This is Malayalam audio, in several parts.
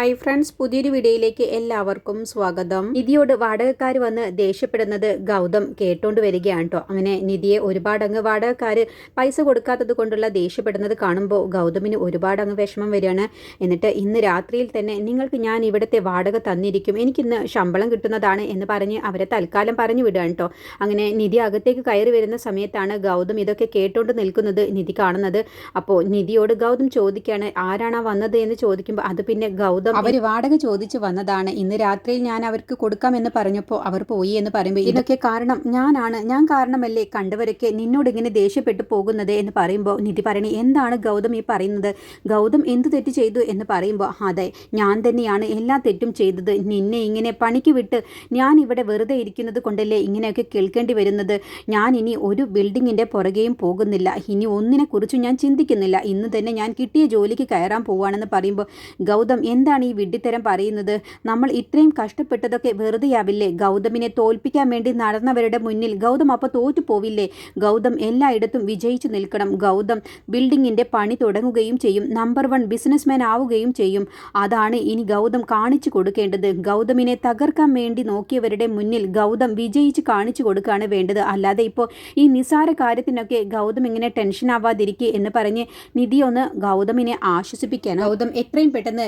ഹായ് ഫ്രണ്ട്സ് പുതിയൊരു വീഡിയോയിലേക്ക് എല്ലാവർക്കും സ്വാഗതം. നിധിയോട് വാടകക്കാർ വന്ന് ദേഷ്യപ്പെടുന്നത് ഗൗതം കേട്ടോണ്ട് വരികയാണ് കേട്ടോ അങ്ങനെ നിധിയെ ഒരുപാട് അങ്ങ് വാടകക്കാർ പൈസ കൊടുക്കാത്തത് കൊണ്ടുള്ള ദേഷ്യപ്പെടുന്നത് കാണുമ്പോൾ ഗൗതമിന് ഒരുപാട് അങ്ങ് വിഷമം വരികയാണ്. എന്നിട്ട് ഇന്ന് രാത്രിയിൽ തന്നെ നിങ്ങൾക്ക് ഞാൻ ഇവിടുത്തെ വാടക തന്നിരിക്കും എനിക്കിന്ന് ശമ്പളം കിട്ടുന്നതാണ് എന്ന് പറഞ്ഞ് അവരെ തൽക്കാലം പറഞ്ഞു വിടുകയാണ് കേട്ടോ അങ്ങനെ നിധി അകത്തേക്ക് കയറി വരുന്ന സമയത്താണ് ഗൗതം ഇതൊക്കെ കേട്ടോണ്ട് നിൽക്കുന്നത് നിധി കാണുന്നത്. അപ്പോൾ നിധിയോട് ഗൗതം ചോദിക്കുകയാണ് ആരാണ് വന്നത്? എന്ന് ചോദിക്കുമ്പോൾ അത് പിന്നെ ഗൗതം അവർ വാടക ചോദിച്ചു വന്നതാണ്. ഇന്ന് രാത്രിയിൽ ഞാൻ അവർക്ക് കൊടുക്കാമെന്ന് പറഞ്ഞപ്പോൾ അവർ പോയി എന്ന് പറയുമ്പോൾ ഇതൊക്കെ കാരണം ഞാനാണ് ഞാൻ കാരണമല്ലേ കണ്ടവരൊക്കെ നിന്നോട് ഇങ്ങനെ ദേഷ്യപ്പെട്ടു പോകുന്നത് എന്ന് പറയുമ്പോൾ നിധി പറയണേ എന്താണ് ഗൗതം ഈ പറയുന്നത്? ഗൗതം എന്ത് തെറ്റ് ചെയ്തു? എന്ന് പറയുമ്പോൾ അതെ ഞാൻ തന്നെയാണ് എല്ലാ തെറ്റും ചെയ്തത്. നിന്നെ ഇങ്ങനെ പണിക്ക് വിട്ട് ഞാൻ ഇവിടെ വെറുതെ ഇരിക്കുന്നത് കൊണ്ടല്ലേ ഇങ്ങനെയൊക്കെ കേൾക്കേണ്ടി വരുന്നത്? ഞാൻ ഇനി ഒരു ബിൽഡിങ്ങിന്റെ പുറകെയും പോകുന്നില്ല. ഇനി ഒന്നിനെക്കുറിച്ചും ഞാൻ ചിന്തിക്കുന്നില്ല. ഇന്ന് തന്നെ ഞാൻ കിട്ടിയ ജോലിക്ക് കയറാൻ പോവുകയാണെന്ന് പറയുമ്പോൾ ഗൗതം എന്താണ് ഈ വിഡ്ഢിത്തരം പറയുന്നത്? നമ്മൾ ഇത്രയും കഷ്ടപ്പെട്ടതൊക്കെ വെറുതെയാവില്ലേ? ഗൗതമിനെ തോൽപ്പിക്കാൻ വേണ്ടി നടന്നവരുടെ മുന്നിൽ ഗൗതം അപ്പോൾ തോറ്റു പോവില്ലേ ഗൗതം എല്ലായിടത്തും വിജയിച്ചു നിൽക്കണം. ഗൗതം ബിൽഡിങ്ങിന്റെ പണി തുടങ്ങുകയും ചെയ്യും. നമ്പർ വൺ ബിസിനസ്മാൻ ആവുകയും ചെയ്യും. അതാണ് ഇനി ഗൗതം കാണിച്ചു കൊടുക്കേണ്ടത്. ഗൗതമിനെ തകർക്കാൻ വേണ്ടി നോക്കിയവരുടെ മുന്നിൽ ഗൗതം വിജയിച്ച് കാണിച്ചു കൊടുക്കുകയാണ് വേണ്ടത്. അല്ലാതെ ഇപ്പോൾ ഈ നിസാര കാര്യത്തിനൊക്കെ ഗൗതം ഇങ്ങനെ ടെൻഷൻ ആവാതിരിക്കുക എന്ന് പറഞ്ഞ് നിധി ഒന്ന് ഗൗതമിനെ ആശ്വസിപ്പിക്കാൻ ഗൗതം എത്രയും പെട്ടെന്ന്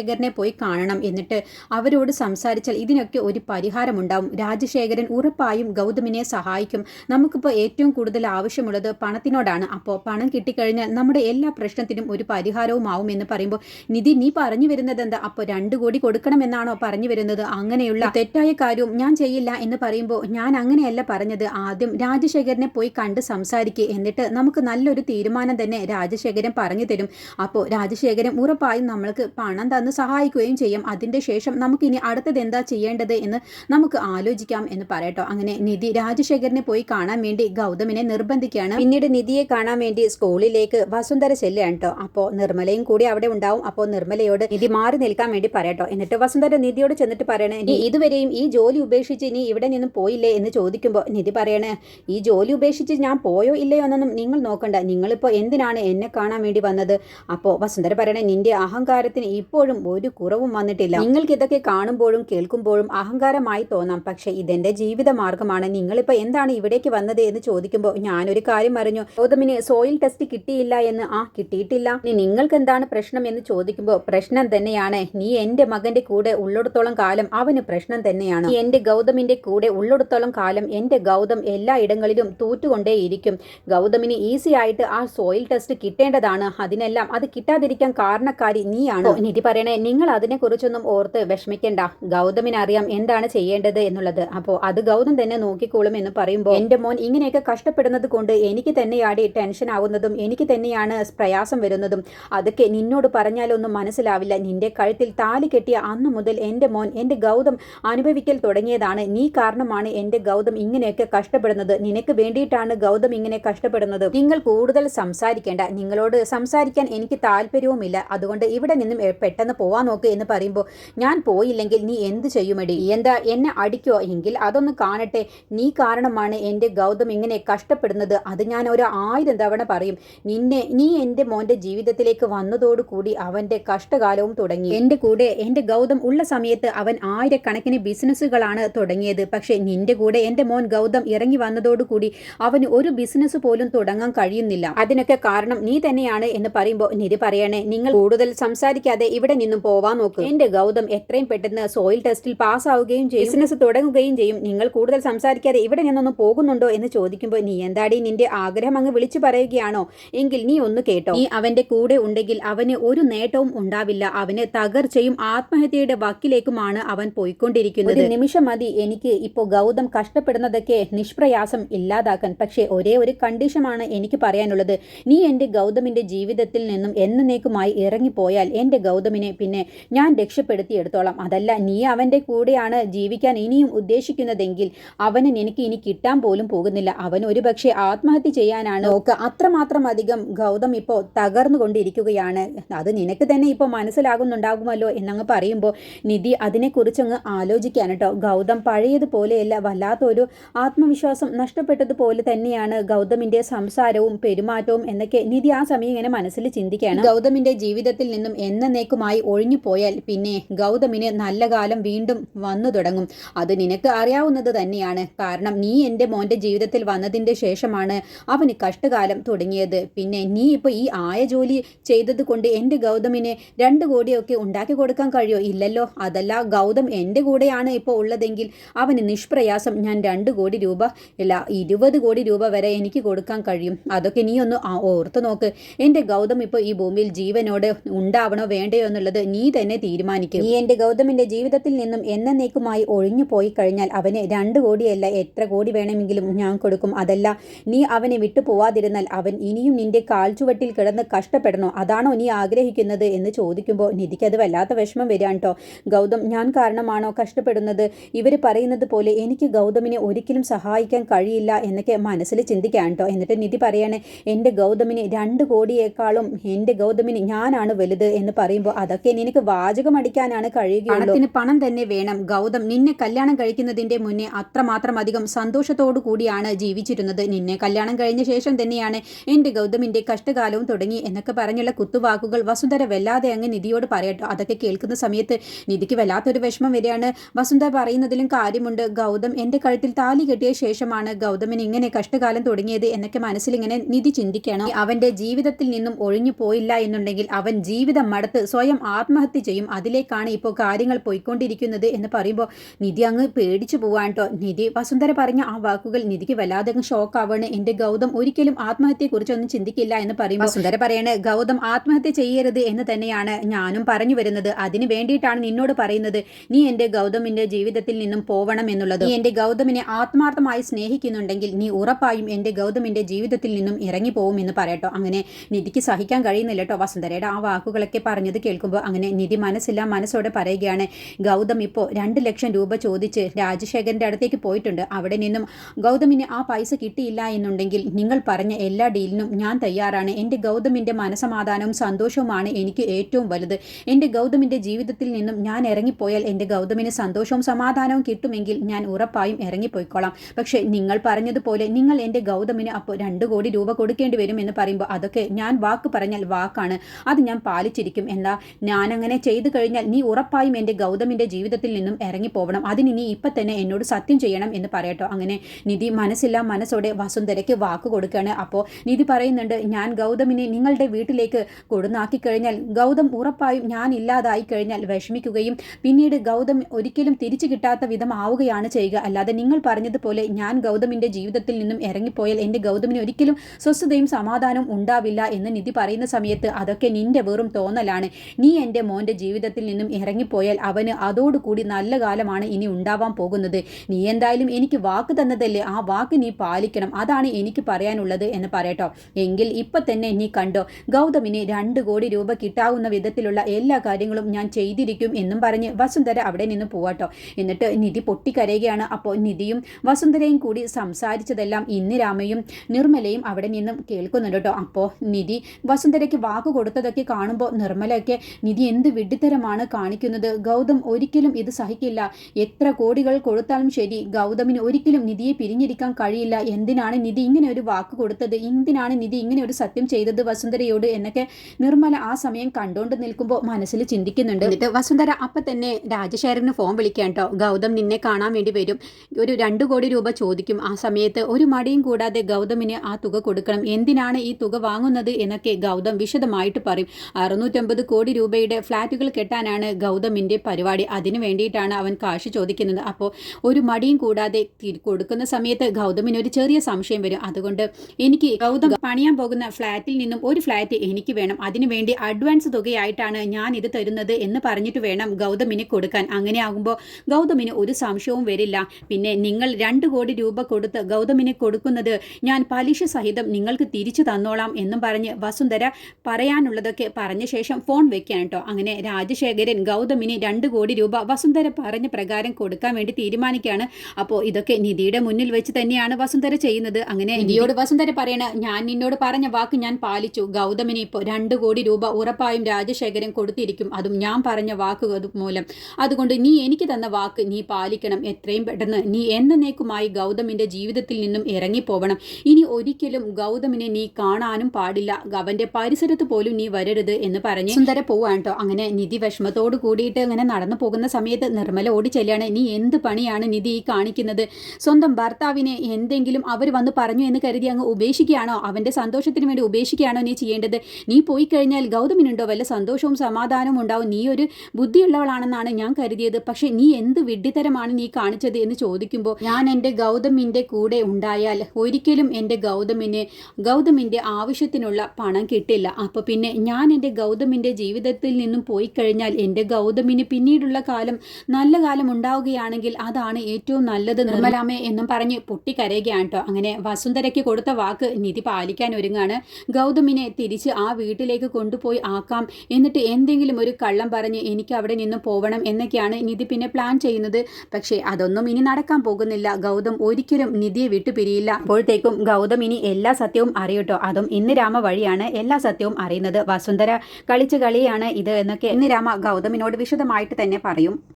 രാജശേഖരനെ പോയി കാണണം എന്നിട്ട് അവരോട് സംസാരിച്ചാൽ ഇതിനൊക്കെ ഒരു പരിഹാരമുണ്ടാവും. രാജശേഖരൻ ഉറപ്പായും ഗൗതമിനെ സഹായിക്കും. നമുക്കിപ്പോൾ ഏറ്റവും കൂടുതൽ ആവശ്യമുള്ളത് പണത്തിനോടാണ്. അപ്പോൾ പണം കിട്ടിക്കഴിഞ്ഞാൽ നമ്മുടെ എല്ലാ പ്രശ്നത്തിനും ഒരു പരിഹാരവും ആവും എന്ന് പറയുമ്പോൾ നിധി നീ പറഞ്ഞു വരുന്നത് എന്താ? അപ്പോൾ രണ്ട് കോടി കൊടുക്കണമെന്നാണോ പറഞ്ഞു വരുന്നത്? അങ്ങനെയുള്ള തെറ്റായ കാര്യവും ഞാൻ ചെയ്യില്ല എന്ന് പറയുമ്പോൾ ഞാൻ അങ്ങനെയല്ല പറഞ്ഞത്. ആദ്യം രാജശേഖരനെ പോയി കണ്ട് സംസാരിക്കുക എന്നിട്ട് നമുക്ക് നല്ലൊരു തീരുമാനം തന്നെ രാജശേഖരൻ പറഞ്ഞു തരും. അപ്പോൾ രാജശേഖരൻ ഉറപ്പായും നമ്മൾക്ക് പണം തന്ന് സഹായിക്കുകയും ചെയ്യും. അതിന്റെ ശേഷം നമുക്കിനി അടുത്തത് എന്താ ചെയ്യേണ്ടത് എന്ന് നമുക്ക് ആലോചിക്കാം എന്ന് പറയട്ടോ. അങ്ങനെ നിധി രാജശേഖരനെ പോയി കാണാൻ വേണ്ടി ഗൗതമിനെ നിർബന്ധിക്കുകയാണ്. പിന്നീട് നിധിയെ കാണാൻ വേണ്ടി സ്കൂളിലേക്ക് വസുന്ധര ചെല്ലുകയാണ് കേട്ടോ അപ്പോൾ നിർമ്മലയും കൂടി അവിടെ ഉണ്ടാവും. അപ്പോൾ നിർമ്മലയോട് നിധി മാറി നിൽക്കാൻ വേണ്ടി പറയട്ടോ. എന്നിട്ട് വസുന്ധര നിധിയോട് ചെന്നിട്ട് പറയണേ നീ ഇതുവരെയും ഈ ജോലി ഉപേക്ഷിച്ച് ഇനി ഇവിടെ നിന്നും പോയില്ലേ? എന്ന് ചോദിക്കുമ്പോൾ നിധി പറയണേ ഈ ജോലി ഉപേക്ഷിച്ച് ഞാൻ പോയോ ഇല്ലയോ എന്നൊന്നും നിങ്ങൾ നോക്കണ്ട. നിങ്ങളിപ്പോൾ എന്തിനാണ് എന്നെ കാണാൻ വേണ്ടി വന്നത്? അപ്പോൾ വസുന്ധര പറയണേ നിന്റെ അഹങ്കാരത്തിന് ഇപ്പോഴും ഒരു കുറവും വന്നിട്ടില്ല. നിങ്ങൾക്ക് ഇതൊക്കെ കാണുമ്പോഴും കേൾക്കുമ്പോഴും അഹങ്കാരമായി തോന്നാം. പക്ഷേ ഇതെന്റെ ജീവിത മാർഗമാണ്. നിങ്ങളിപ്പോൾ എന്താണ് ഇവിടേക്ക് വന്നത് എന്ന് ചോദിക്കുമ്പോൾ ഞാനൊരു കാര്യം അറിഞ്ഞു. ഗൗതമിന് സോയിൽ ടെസ്റ്റ് കിട്ടിയില്ല എന്ന് ആ കിട്ടിയിട്ടില്ല. ഇനി നിങ്ങൾക്ക് എന്താണ് പ്രശ്നം എന്ന് ചോദിക്കുമ്പോൾ പ്രശ്നം തന്നെയാണ്. നീ എന്റെ മകന്റെ കൂടെ ഉള്ളിടത്തോളം കാലം അവന് പ്രശ്നം തന്നെയാണ്. എന്റെ ഗൗതമിന്റെ കൂടെ ഉള്ളിടത്തോളം കാലം എന്റെ ഗൗതം എല്ലാ ഇടങ്ങളിലും തൂറ്റുകൊണ്ടേയിരിക്കും. ഗൗതമിന് ഈസി ആയിട്ട് ആ സോയിൽ ടെസ്റ്റ് കിട്ടേണ്ടതാണ്. അതിനെല്ലാം അത് കിട്ടാതിരിക്കാൻ കാരണക്കാരി നീയാണ്. നിധി പറയണേ നിങ്ങൾ അതിനെക്കുറിച്ചൊന്നും ഓർത്ത് വിഷമിക്കേണ്ട. ഗൗതമിന് അറിയാം എന്താണ് ചെയ്യേണ്ടത് എന്നുള്ളത്. അപ്പോൾ അത് ഗൗതം തന്നെ നോക്കിക്കോളും എന്ന് പറയുമ്പോൾ എന്റെ മോൻ ഇങ്ങനെയൊക്കെ കഷ്ടപ്പെടുന്നത് കൊണ്ട് എനിക്ക് തന്നെയാടി ടെൻഷൻ ആവുന്നതും എനിക്ക് തന്നെയാണ് പ്രയാസം വരുന്നതും. അതൊക്കെ നിന്നോട് പറഞ്ഞാലൊന്നും മനസ്സിലാവില്ല. നിന്റെ കഴുത്തിൽ താലി കെട്ടിയ അന്ന് മുതൽ എന്റെ മോൻ എന്റെ ഗൗതം അനുഭവിക്കൽ തുടങ്ങിയതാണ്. നീ കാരണമാണ് എന്റെ ഗൗതം ഇങ്ങനെയൊക്കെ കഷ്ടപ്പെടുന്നത്. നിനക്ക് വേണ്ടിയിട്ടാണ് ഗൗതം ഇങ്ങനെ കഷ്ടപ്പെടുന്നത്. നിങ്ങൾ കൂടുതൽ സംസാരിക്കേണ്ട. നിങ്ങളോട് സംസാരിക്കാൻ എനിക്ക് താല്പര്യവുമില്ല. അതുകൊണ്ട് ഇവിടെ നിന്നും പെട്ടെന്ന് പോവാൻ നോക്ക് എന്ന് പറയുമ്പോൾ ഞാൻ പോയില്ലെങ്കിൽ നീ എന്ത് ചെയ്യുമടി? എന്താ എന്നെ അടിക്കോ? എങ്കിൽ അതൊന്ന് കാണട്ടെ. നീ കാരണമാണ് എന്റെ ഗൗതം ഇങ്ങനെ കഷ്ടപ്പെടുന്നത്. അത് ഞാൻ ഒരു ആയിരം തവണ പറയും. നിന്നെ നീ എന്റെ മോന്റെ ജീവിതത്തിലേക്ക് വന്നതോടുകൂടി അവന്റെ കഷ്ടകാലവും തുടങ്ങി. എന്റെ കൂടെ എന്റെ ഗൗതം ഉള്ള സമയത്ത് അവൻ ആയിരക്കണക്കിന് ബിസിനസ്സുകളാണ് തുടങ്ങിയത്. പക്ഷേ നിന്റെ കൂടെ എന്റെ മോൻ ഗൗതം ഇറങ്ങി വന്നതോടുകൂടി അവന് ഒരു ബിസിനസ് പോലും തുടങ്ങാൻ കഴിയുന്നില്ല. അതിനൊക്കെ കാരണം നീ തന്നെയാണ് എന്ന് പറയുമ്പോൾ നിധി പറയണേ നിങ്ങൾ കൂടുതൽ സംസാരിക്കാതെ ഇവിടെ നിന്നും പോവാൻ നോക്ക്. എന്റെ ഗൗതം എത്രയും പെട്ടെന്ന് സോയിൽ ടെസ്റ്റിൽ പാസ്സാവുകയും ചെയ്യും. ബിസിനസ് തുടങ്ങുകയും ചെയ്യും. നിങ്ങൾ കൂടുതൽ സംസാരിക്കാതെ ഇവിടെ ഞാനൊന്ന് പോകുന്നുണ്ടോ എന്ന് ചോദിക്കുമ്പോൾ നീ എന്താടി നിന്റെ ആഗ്രഹം അങ്ങ് വിളിച്ചു പറയുകയാണോ? എങ്കിൽ നീ ഒന്ന് കേട്ടോ. നീ അവന്റെ കൂടെ ഉണ്ടെങ്കിൽ അവന് ഒരു നേട്ടവും ഉണ്ടാവില്ല. അവന് തകർച്ചയും ആത്മഹത്യയുടെ വക്കിലേക്കുമാണ് അവൻ പോയിക്കൊണ്ടിരിക്കുന്നത്. നിമിഷം മതി. എനിക്ക് ഇപ്പോൾ ഗൗതം കഷ്ടപ്പെടുന്നതൊക്കെ നിഷ്പ്രയാസം ഇല്ലാതാക്കാൻ. പക്ഷേ ഒരേ ഒരു കണ്ടീഷനാണ് എനിക്ക് പറയാനുള്ളത്. നീ എന്റെ ഗൗതമിന്റെ ജീവിതത്തിൽ നിന്നും എന്നേക്കുമായി ഇറങ്ങിപ്പോയാൽ എന്റെ ഗൗതമിനെ പിന്നെ ഞാൻ രക്ഷപ്പെടുത്തിയെടുത്തോളാം. അതല്ല നീ അവന്റെ കൂടെയാണ് ജീവിക്കാൻ ഇനിയും ഉദ്ദേശിക്കുന്നതെങ്കിൽ അവന് നിനക്ക് ഇനി കിട്ടാൻ പോലും പോകുന്നില്ല. അവൻ ഒരു പക്ഷേ ആത്മഹത്യ ചെയ്യാനാണ്. നോക്ക് അത്രമാത്രം അധികം ഗൗതം ഇപ്പോൾ തകർന്നുകൊണ്ടിരിക്കുകയാണ്. അത് നിനക്ക് തന്നെ ഇപ്പോൾ മനസ്സിലാകുന്നുണ്ടാകുമല്ലോ എന്നങ്ങ് പറയുമ്പോൾ നിധി അതിനെക്കുറിച്ചങ്ങ് ആലോചിക്കാൻ കേട്ടോ. ഗൗതം പഴയതുപോലെയല്ല വല്ലാത്തൊരു ആത്മവിശ്വാസം നഷ്ടപ്പെട്ടതുപോലെ തന്നെയാണ് ഗൗതമിന്റെ സംസാരവും പെരുമാറ്റവും എന്നൊക്കെ നിധി ആ സമയം ഇങ്ങനെ മനസ്സിൽ ചിന്തിക്കുകയാണ്. ഗൗതമിന്റെ ജീവിതത്തിൽ നിന്നും എന്നേക്കുമായി ഒഴിഞ്ഞു പോയാൽ പിന്നെ ഗൗതമിന് നല്ല കാലം വീണ്ടും വന്നു തുടങ്ങും. അത് നിനക്ക് അറിയാവുന്നത് തന്നെയാണ്. കാരണം നീ എന്റെ മോന്റെ ജീവിതത്തിൽ വന്നതിന്റെ ശേഷമാണ് അവന് കഷ്ടകാലം തുടങ്ങിയത്. പിന്നെ നീ ഇപ്പോൾ ഈ ആയ ജോലി ചെയ്തത് കൊണ്ട് എന്റെ ഗൗതമിന് രണ്ട് കോടിയൊക്കെ ഉണ്ടാക്കി കൊടുക്കാൻ കഴിയോ? ഇല്ലല്ലോ. അതല്ല ഗൗതം എന്റെ കൂടെയാണ് ഇപ്പോൾ ഉള്ളതെങ്കിൽ അവന് നിഷ്പ്രയാസം ഞാൻ രണ്ട് കോടി രൂപ ഇല്ല ഇരുപത് കോടി രൂപ വരെ എനിക്ക് കൊടുക്കാൻ കഴിയും. അതൊക്കെ നീ ഒന്ന് ഓർത്തു നോക്ക്. എന്റെ ഗൗതം ഇപ്പോൾ ഈ ഭൂമിയിൽ ജീവനോട് ഉണ്ടാവണോ വേണ്ടയോ എന്നുള്ളത് നീ തന്നെ തീരുമാനിക്കും. നീ എന്റെ ഗൗതമിന്റെ ജീവിതത്തിൽ നിന്നും എന്നേക്കുമായി ഒഴിഞ്ഞു പോയി കഴിഞ്ഞാൽ അവന് രണ്ട് കോടിയല്ല എത്ര കോടി വേണമെങ്കിലും ഞാൻ കൊടുക്കും. അതല്ല നീ അവനെ വിട്ടു പോവാതിരുന്നാൽ അവൻ ഇനിയും നിന്റെ കാൽച്ചുവട്ടിൽ കിടന്ന് കഷ്ടപ്പെടണോ? അതാണോ നീ ആഗ്രഹിക്കുന്നത്? എന്ന് ചോദിക്കുമ്പോൾ നിധിക്ക് അത് വല്ലാത്ത വിഷമം വരികയാണ് ഗൗതം ഞാൻ കാരണമാണോ കഷ്ടപ്പെടുന്നത്? ഇവർ പറയുന്നത് പോലെ എനിക്ക് ഗൗതമിനെ ഒരിക്കലും സഹായിക്കാൻ കഴിയില്ല എന്നൊക്കെ മനസ്സിൽ ചിന്തിക്കാൻ കേട്ടോ എന്നിട്ട് നിധി പറയാണ് എന്റെ ഗൗതമിന് രണ്ട് കോടിയേക്കാളും എന്റെ ഗൗതമിന് ഞാനാണ് വലുത് എന്ന് പറയുമ്പോൾ അതൊക്കെ നിനക്ക് വാചകം അടിക്കാനാണ് കഴിയുകയുള്ളൂ. പണം തന്നെ വേണം. ഗൗതം നിന്നെ കല്യാണം കഴിക്കുന്നതിന്റെ മുന്നേ അത്രമാത്രം അധികം സന്തോഷത്തോടു കൂടിയാണ് ജീവിച്ചിരുന്നത്. നിന്നെ കല്യാണം കഴിഞ്ഞ ശേഷം തന്നെയാണ് എന്റെ ഗൗതമിന്റെ കഷ്ടകാലവും തുടങ്ങി എന്നൊക്കെ പറഞ്ഞുള്ള കുത്തുവാക്കുകൾ വസുന്ധര വല്ലാതെ അങ്ങ് നിധിയോട് പറയട്ടോ. അതൊക്കെ കേൾക്കുന്ന സമയത്ത് നിധിക്ക് വല്ലാത്തൊരു വിഷമം വരികയാണ്. വസുന്ധര പറയുന്നതിലും കാര്യമുണ്ട്. ഗൗതം എന്റെ കഴുത്തിൽ താലി കെട്ടിയ ശേഷമാണ് ഗൗതമിന് ഇങ്ങനെ കഷ്ടകാലം തുടങ്ങിയത് എന്നൊക്കെ മനസ്സിൽ ഇങ്ങനെ നിധി ചിന്തിക്കണം. അവന്റെ ജീവിതത്തിൽ നിന്നും ഒഴിഞ്ഞു പോയില്ല എന്നുണ്ടെങ്കിൽ അവൻ ജീവിതം മടുത്ത് സ്വയം ആത്മഹത്യ ചെയ്യും. അതിലേക്കാണ് ഇപ്പോൾ കാര്യങ്ങൾ പോയിക്കൊണ്ടിരിക്കുന്നത് എന്ന് പറയുമ്പോൾ നിധി അങ്ങ് പേടിച്ചു പോവാൻ കേട്ടോ നിധി വസുന്ധര പറഞ്ഞ ആ വാക്കുകൾ നിധിക്ക് വല്ലാതെ ഷോക്ക് ആവാണ്. എന്റെ ഗൗതം ഒരിക്കലും ആത്മഹത്യയെക്കുറിച്ചൊന്നും ചിന്തിക്കില്ല എന്ന് പറയുമ്പോൾ വസുന്ധര പറയണേ ഗൗതം ആത്മഹത്യ ചെയ്യരുത് എന്ന് തന്നെയാണ് ഞാനും പറഞ്ഞു വരുന്നത്. അതിന് വേണ്ടിയിട്ടാണ് നിന്നോട് പറയുന്നത്. നീ എന്റെ ഗൗതമിന്റെ ജീവിതത്തിൽ നിന്നും പോവണം എന്നുള്ളത്. നീ എന്റെ ഗൗതമിനെ ആത്മാർത്ഥമായി സ്നേഹിക്കുന്നുണ്ടെങ്കിൽ നീ ഉറപ്പായും എന്റെ ഗൗതമിന്റെ ജീവിതത്തിൽ നിന്നും ഇറങ്ങി പോവും എന്ന് പറയട്ടോ. അങ്ങനെ നിധിക്ക് സഹിക്കാൻ കഴിയുന്നില്ല കേട്ടോ വസുന്ധരയുടെ ആ വാക്കുകളൊക്കെ പറഞ്ഞത് കേൾക്കുമ്പോൾ അങ്ങനെ നിധി മനസ്സില്ല മനസ്സോടെ പറയുകയാണ്. ഗൗതം ഇപ്പോൾ രണ്ട് ലക്ഷം രൂപ ചോദിച്ച് രാജശേഖരന്റെ അടുത്തേക്ക് പോയിട്ടുണ്ട്. അവിടെ നിന്നും ഗൗതമിന് ആ പൈസ കിട്ടിയില്ല എന്നുണ്ടെങ്കിൽ നിങ്ങൾ പറഞ്ഞ എല്ലാ ഡീലിനും ഞാൻ തയ്യാറാണ്. എന്റെ ഗൗതമിന്റെ മനസമാധാനവും സന്തോഷവുമാണ് എനിക്ക് ഏറ്റവും വലുത്. എന്റെ ഗൗതമിന്റെ ജീവിതത്തിൽ നിന്നും ഞാൻ ഇറങ്ങിപ്പോയാൽ എന്റെ ഗൗതമിന് സന്തോഷവും സമാധാനവും കിട്ടുമെങ്കിൽ ഞാൻ ഉറപ്പായും ഇറങ്ങിപ്പോയിക്കോളാം. പക്ഷേ നിങ്ങൾ പറഞ്ഞതുപോലെ നിങ്ങൾ എന്റെ ഗൗതമിന് അപ്പോൾ രണ്ട് കോടി രൂപ കൊടുക്കേണ്ടി വരും എന്ന് പറയുമ്പോൾ അതൊക്കെ ഞാൻ വാക്ക് പറഞ്ഞാൽ വാക്കാണ്. അത് ഞാൻ പാലിച്ചിരിക്കും. എന്താ? ഞാൻ അങ്ങനെ ചെയ്തു കഴിഞ്ഞാൽ നീ ഉറപ്പായും എന്റെ ഗൗതമിന്റെ ജീവിതത്തിൽ നിന്നും ഇറങ്ങിപ്പോവണം. അതിന് നീ ഇപ്പം തന്നെ എന്നോട് സത്യം ചെയ്യണം എന്ന് പറയട്ടോ. അങ്ങനെ നിധി മനസ്സില്ല മനസ്സോടെ വസുന്ധരയ്ക്ക് വാക്ക് കൊടുക്കുകയാണ്. അപ്പോൾ നിധി പറയുന്നുണ്ട് ഞാൻ ഗൗതമിനെ നിങ്ങളുടെ വീട്ടിലേക്ക് കൊടുന്നാക്കി കഴിഞ്ഞാൽ ഗൗതം ഉറപ്പായും ഞാൻ ഇല്ലാതായി കഴിഞ്ഞാൽ വിഷമിക്കുകയും പിന്നീട് ഗൗതം ഒരിക്കലും തിരിച്ചു കിട്ടാത്ത വിധം ആവുകയാണ് ചെയ്യുക. അല്ലാതെ നിങ്ങൾ പറഞ്ഞതുപോലെ ഞാൻ ഗൗതമിന്റെ ജീവിതത്തിൽ നിന്നും ഇറങ്ങിപ്പോയാൽ എന്റെ ഗൗതമിന് ഒരിക്കലും സ്വസ്ഥതയും സമാധാനവും ഉണ്ടാവില്ല എന്ന് നിധി പറയുന്ന സമയത്ത് അതൊക്കെ നിന്റെ വെറും തോന്നലാണ്. നീ എന്റെ മോന്റെ ജീവിതത്തിൽ നിന്നും ഇറങ്ങിപ്പോയാൽ അവന് അതോടുകൂടി നല്ല കാലമാണ് ഇനി ഉണ്ടാവാൻ പോകുന്നത്. നീ എന്തായാലും എനിക്ക് വാക്ക് തന്നതല്ലേ? ആ വാക്ക് നീ പാലിക്കണം. അതാണ് എനിക്ക് പറയാനുള്ളത് എന്ന് പറയട്ടോ. എങ്കിൽ ഇപ്പം തന്നെ നീ കണ്ടോ ഗൗതമിന് രണ്ട് കോടി രൂപ കിട്ടാവുന്ന വിധത്തിലുള്ള എല്ലാ കാര്യങ്ങളും ഞാൻ ചെയ്തിരിക്കും എന്നും പറഞ്ഞ് വസുന്ധര അവിടെ നിന്ന് പോവാട്ടോ. എന്നിട്ട് നിധി പൊട്ടിക്കരയുകയാണ്. അപ്പോൾ നിധിയും വസുന്ധരയും കൂടി സംസാരിച്ചതെല്ലാം ഇന്ദിരാമയും നിർമ്മലയും അവിടെ നിന്നും കേൾക്കുന്നുണ്ട് കേട്ടോ. അപ്പോൾ നിധി വസുന്ധരയ്ക്ക് വാക്ക് കൊടുത്തതൊക്കെ കാണുമ്പോൾ നിർമ്മലയൊക്കെ നിധി എന്ത് വിഡ്ഢിത്തരമാണ് കാണിക്കുന്നത്? ഗൗതം ഒരിക്കലും ഇത് സഹിക്കില്ല. എത്ര കോടികൾ കൊടുത്താലും ശരി ഗൗതമിന് ഒരിക്കലും നിധിയെ പിരിഞ്ഞിരിക്കാൻ കഴിയില്ല. എന്തിനാണ് നിധി ഇങ്ങനെ ഒരു വാക്ക് കൊടുത്തത്? എന്തിനാണ് നിധി ഇങ്ങനെ ഒരു സത്യം ചെയ്തത് വസുന്ധരയോട് എന്നൊക്കെ നിർമ്മല ആ സമയം കണ്ടുകൊണ്ട് നിൽക്കുമ്പോൾ മനസ്സിൽ ചിന്തിക്കുന്നുണ്ട്. എന്നിട്ട് വസുന്ധര അപ്പം തന്നെ രാജശേഖരന് ഫോൺ വിളിക്കാൻ കേട്ടോ ഗൗതം നിന്നെ കാണാൻ വേണ്ടി വരും. ഒരു രണ്ടു കോടി രൂപ ചോദിക്കും. ആ സമയത്ത് ഒരു മടിയും കൂടാതെ ഗൗതമിന് ആ തുക കൊടുക്കണം. എന്തിനാണ് ഈ തുക വാങ്ങുന്നത് എന്നൊക്കെ ഗൗതം വിശദമായിട്ട് പറയും. അറുന്നൂറ്റമ്പത് കോടി രൂപയുടെ ഫ്ലാറ്റുകൾ കെട്ടാനാണ് ഗൗതമിന്റെ പരിപാടി. അതിനു വേണ്ടിയിട്ടാണ് അവൻ കാശ് ചോദിക്കുന്നത്. അപ്പോൾ ഒരു മടിയും കൂടാതെ കൊടുക്കുന്ന സമയത്ത് ഗൗതമിന് ഒരു ചെറിയ സംശയം വരും. അതുകൊണ്ട് എനിക്ക് ഗൗതം പണിയാൻ പോകുന്ന ഫ്ലാറ്റിൽ നിന്നും ഒരു ഫ്ലാറ്റ് എനിക്ക് വേണം. അതിനുവേണ്ടി അഡ്വാൻസ് തുകയായിട്ടാണ് ഞാൻ ഇത് തരുന്നത് എന്ന് പറഞ്ഞിട്ട് വേണം ഗൗതമിന് കൊടുക്കാൻ. അങ്ങനെ ആകുമ്പോൾ ഗൗതമിന് ഒരു സംശയവും വരില്ല. പിന്നെ നിങ്ങൾ രണ്ട് കോടി രൂപ കൊടുത്ത് ഗൗതമിന് കൊടുക്കുന്നത് ഞാൻ പലിശ സഹിതം നിങ്ങൾക്ക് തിരിച്ചു തന്നോളാം എന്നും പറഞ്ഞ് വസുന്ധര പറയാനുള്ളതൊക്കെ പറഞ്ഞ ശേഷം ഫോൺ വെക്കാൻ കേട്ടോ. അങ്ങനെ രാജശേഖരൻ ഗൗതമിന് രണ്ട് കോടി രൂപ വസുന്ധര പറഞ്ഞ പ്രകാരം കൊടുക്കാൻ വേണ്ടി തീരുമാനിക്കുകയാണ്. അപ്പോൾ ഇതൊക്കെ നിധിയുടെ മുന്നിൽ വെച്ച് തന്നെയാണ് വസുന്ധര ചെയ്യുന്നത്. അങ്ങനെ നിധിയോട് വസുന്ധര പറയണ ഞാൻ നിന്നോട് പറഞ്ഞ വാക്ക് ഞാൻ പാലിച്ചു. ഗൗതമിന് ഇപ്പോൾ രണ്ട് കോടി രൂപ ഉറപ്പായും രാജശേഖരൻ കൊടുത്തിരിക്കും. അതും ഞാൻ പറഞ്ഞ വാക്ക് മൂലം. അതുകൊണ്ട് നീ എനിക്ക് തന്ന വാക്ക് നീ പാലിക്കണം. എത്രയും പെട്ടെന്ന് നീ എന്നേക്കുമായി ഗൗതമിന്റെ ജീവിതത്തിൽ നിന്നും ഇറങ്ങിപ്പോവണം. ഇനി ഒരിക്കലും ഗൗതമിനെ നീ കാണാനും പാടില്ല. അവന്റെ പരിസരത്ത് പോലും നീ വരരുത് എന്ന് പറഞ്ഞ് സുന്ദര പോവാണ് പോവാണ് കേട്ടോ അങ്ങനെ നിധി വിഷമത്തോട് കൂടിയിട്ട് അങ്ങനെ നടന്നു പോകുന്ന സമയത്ത് നിർമ്മല ഓടി ചെല്ലുകയാണ്. നീ എന്ത് പണിയാണ് നിധി ഈ കാണിക്കുന്നത്? സ്വന്തം ഭർത്താവിനെ എന്തെങ്കിലും അവർ വന്ന് പറഞ്ഞു എന്ന് കരുതി അങ്ങ് ഉപേക്ഷിക്കുകയാണോ? അവന്റെ സന്തോഷത്തിന് വേണ്ടി ഉപേക്ഷിക്കുകയാണോ നീ ചെയ്യേണ്ടത്? നീ പോയി കഴിഞ്ഞാൽ ഗൗതമിനുണ്ടോ? വല്ല സന്തോഷവും സമാധാനവും ഉണ്ടാവും. നീ ഒരു ബുദ്ധിയുള്ളവളാണെന്നാണ് ഞാൻ കരുതിയത്. പക്ഷേ നീ എന്ത് വിഡ്ഢിത്തരമാണ് നീ കാണിച്ചത്? എന്ന് ചോദിക്കുമ്പോൾ ഞാൻ എന്റെ ഗൗതമിന്റെ കൂടെ ഉണ്ടായാൽ ഒരിക്കലും എന്റെ ഗൗതമിന് ഗൗതമിന്റെ ആവശ്യത്തിനുള്ള പണം കിട്ടില്ല. അപ്പോൾ പിന്നെ ഞാൻ എന്റെ ഗൗതമിന്റെ ജീവിതത്തിൽ നിന്നും പോയി കഴിഞ്ഞാൽ എന്റെ ഗൗതമിന് പിന്നീടുള്ള കാലം നല്ല കാലം ഉണ്ടാവുകയാണെങ്കിൽ അതാണ് ഏറ്റവും നല്ലത്. നിർമ്മലാമേ എന്നും പറഞ്ഞ് പൊട്ടിക്കരയുകയാണ് കേട്ടോ. അങ്ങനെ വസുന്ധരയ്ക്ക് കൊടുത്ത വാക്ക് നിധി പാലിക്കാൻ ഒരുങ്ങാണ്. ഗൗതമിനെ തിരിച്ച് ആ വീട്ടിലേക്ക് കൊണ്ടുപോയി ആക്കാം. എന്നിട്ട് എന്തെങ്കിലും ഒരു കള്ളം പറഞ്ഞ് എനിക്ക് അവിടെ നിന്ന് പോവണം എന്നൊക്കെയാണ് നിധി പിന്നെ പ്ലാൻ ചെയ്യുന്നത്. പക്ഷേ അതൊന്നും ഇനി നടക്കാൻ പോകുന്നില്ല. ഗൗതം ഒരിക്കലും നിധിയെ വിട്ടു പിരിയില്ല. അപ്പോഴത്തേക്കും ഗൗതം ഇനി എല്ലാ സത്യവും അറിയട്ടോ അതും ഇന്ന് രാമ വഴിയാണ് എല്ലാ സത്യവും അറിയുന്നത്. വസുന്ധര കളിച്ച കളിയാണ് ഇത് എന്നൊക്കെ ഇന്ന് രാമ ഗൗതമിനോട് വിശദമായിട്ട് തന്നെ പറയും.